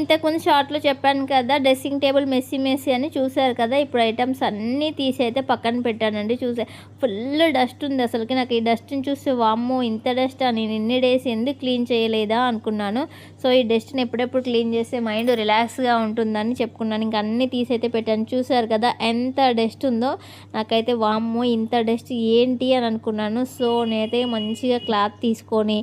ఇంతకుముందు షార్ట్లో చెప్పాను కదా డ్రెస్సింగ్ టేబుల్ మెస్సీ మెస్సీ అని చూశారు కదా ఇప్పుడు ఐటమ్స్ అన్నీ తీసి అయితే పక్కన పెట్టానండి చూసే. ఫుల్ డస్ట్ ఉంది అసలుకి నాకు ఈ డస్ట్ని చూస్తే వామ్మో ఇంత డస్ట్? నేను ఇన్ని డేస్ ఎందుకు క్లీన్ చేయలేదా అనుకున్నాను. సో ఈ డస్ట్ని ఎప్పుడెప్పుడు క్లీన్ చేస్తే మైండ్ రిలాక్స్గా ఉంటుందని చెప్పుకున్నాను. ఇంకా అన్నీ తీసి అయితే పెట్టాను. చూశారు కదా ఎంత డస్ట్ ఉందో నాకైతే వామ్మో ఇంత డస్ట్ ఏంటి అని అనుకున్నాను. సో నేనైతే మంచిగా క్లాత్ తీసుకొని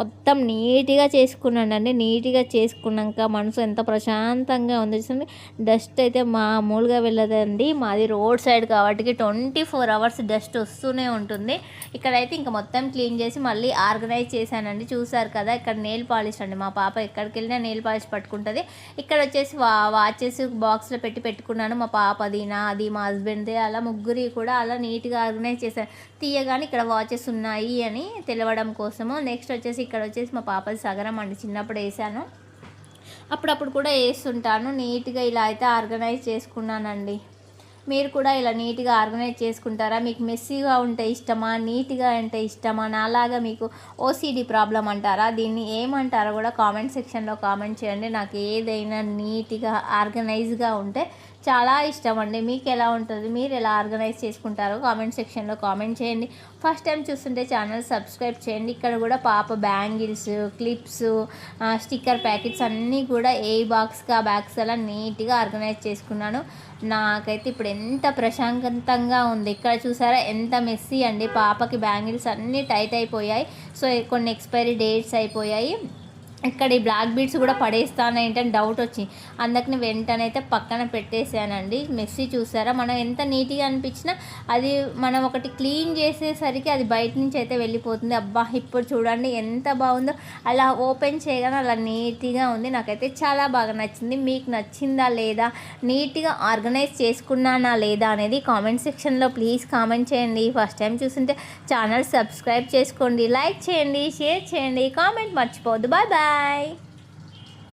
మొత్తం నీట్గా చేసుకున్నానండి. నీట్గా చేసుకున్నాక మనసు ఎంత ప్రశాంతంగా ఉంది చూసండి డస్ట్ అయితే మామూలుగా వెళ్ళదండి. మాది రోడ్ సైడ్ కాబట్టి ట్వంటీ ఫోర్ అవర్స్ డస్ట్ వస్తూనే ఉంటుంది. ఇక్కడైతే ఇంకా మొత్తం క్లీన్ చేసి మళ్ళీ ఆర్గనైజ్ చేశానండి. చూసారు కదా ఇక్కడ నెయిల్ పాలిష్ అండి. మా పాప ఎక్కడికి వెళ్ళినా నెయిల్ పాలిష్ పట్టుకుంటుంది. ఇక్కడ వచ్చేసి వా వాచెస్ బాక్స్లో పెట్టి పెట్టుకున్నాను. మా పాపది నాది మా హస్బెండ్ది అలా ముగ్గురి కూడా అలా నీట్గా ఆర్గనైజ్ చేశాను తీయగానే ఇక్కడ వాచెస్ ఉన్నాయి అని తెలవడం కోసము. నెక్స్ట్ వచ్చేసి ఇక్కడ వచ్చేసి మా పాపది సగరం అండి చిన్నప్పుడు వేసాను అప్పుడప్పుడు కూడా వేస్తుంటాను నీట్గా ఇలా అయితే ఆర్గనైజ్ చేసుకున్నానండి. మీరు కూడా ఇలా నీట్గా ఆర్గనైజ్ చేసుకుంటారా? మీకు మెస్సీగా ఉంటే ఇష్టమా? నీట్గా అంటే ఇష్టమా? నాలాగా మీకు ఓసీడీ ప్రాబ్లం అంటారా? దీన్ని ఏమంటారో కూడా కామెంట్ సెక్షన్లో కామెంట్ చేయండి. నాకు ఏదైనా నీట్గా ఆర్గనైజ్గా ఉంటే చాలా ఇష్టం అండి. మీకు ఎలా ఉంటుంది? మీరు ఎలా ఆర్గనైజ్ చేసుకుంటారో కామెంట్ సెక్షన్లో కామెంట్ చేయండి. ఫస్ట్ టైం చూస్తుంటే ఛానల్ సబ్స్క్రైబ్ చేయండి. ఇక్కడ కూడా పాప బ్యాంగిల్స్ క్లిప్స్ స్టిక్కర్ ప్యాకెట్స్ అన్నీ కూడా ఏ బాక్స్గా బ్యాగ్స్ అలా నీట్గా ఆర్గనైజ్ చేసుకున్నాను. నాకైతే ఇప్పుడు ఎంత ప్రశాంతంగా ఉంది. ఇక్కడ చూసారా ఎంత మెస్సీ అండి. పాపకి బ్యాంగిల్స్ అన్నీ టైట్ అయిపోయాయి. సో కొన్ని ఎక్స్పైరీ డేట్స్ అయిపోయాయి. ఇక్కడ ఈ బ్లాక్ బీడ్స్ కూడా పడేస్తాను ఏంటని డౌట్ వచ్చింది అందుకని వెంటనే అయితే పక్కన పెట్టేసానండి మెస్సీ చూసారా? మనం ఎంత నీట్గా అనిపించినా అది మనం ఒకటి క్లీన్ చేసేసరికి అది బయట నుంచి అయితే వెళ్ళిపోతుంది. అబ్బా ఇప్పుడు చూడండి ఎంత బాగుందో. అలా ఓపెన్ చేయగానే అలా నీట్గా ఉంది. నాకైతే చాలా బాగా నచ్చింది. మీకు నచ్చిందా లేదా? నీట్గా ఆర్గనైజ్ చేసుకున్నానా లేదా అనేది కామెంట్ సెక్షన్లో ప్లీజ్ కామెంట్ చేయండి. ఫస్ట్ టైం చూస్తుంటే ఛానల్ సబ్స్క్రైబ్ చేసుకోండి. లైక్ చేయండి షేర్ చేయండి. కామెంట్ మర్చిపోవద్దు. Bye bye Bye!